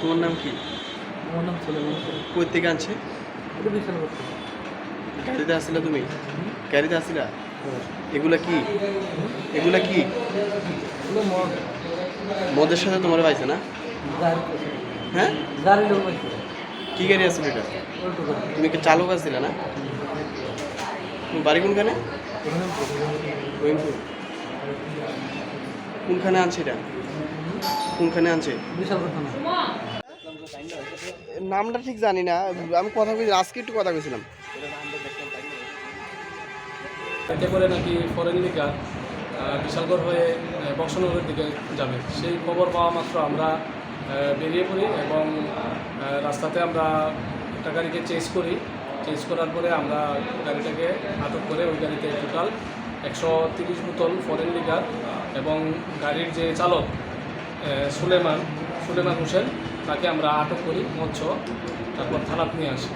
তোমার নাম কি? আমার নাম ছেলে কই থেকে আনছে? এটা বিশাল গাড়িতে আসছিলা তুমি? গাড়িতে আসছিলা? এগুলা কি? এগুলা কি? মদের সাথে তোমার পাইছে না? হ্যাঁ? কি গাড়ি আসছিল এটা তুমি কি চালক আসছিলা না? বাড়ি কোনখানে? কোনখানে আনছে এটা? কোনখানে আনছে? নামটা ঠিক জানি না, আমি কথা কই আজকে একটু কথা কইছিলাম এতে করে নাকি ফরেন লিগার বিশালগড় হয়ে বক্সনগরের দিকে যাবে। সেই খবর পাওয়া মাত্র আমরা বেরিয়ে পড়ি এবং রাস্তাতে আমরা একটা গাড়িকে চেস করি। চেস করার পরে আমরা গাড়িটাকে আটক করে ওই গাড়িতে টোটাল একশো তিরিশ বোতল ফরেন লিগার এবং গাড়ির যে চালক সুলেমান সুলেমান হোসেন, তাকে আমরা আটক করি মৎস্য, তারপর থানাত নিয়ে আসি।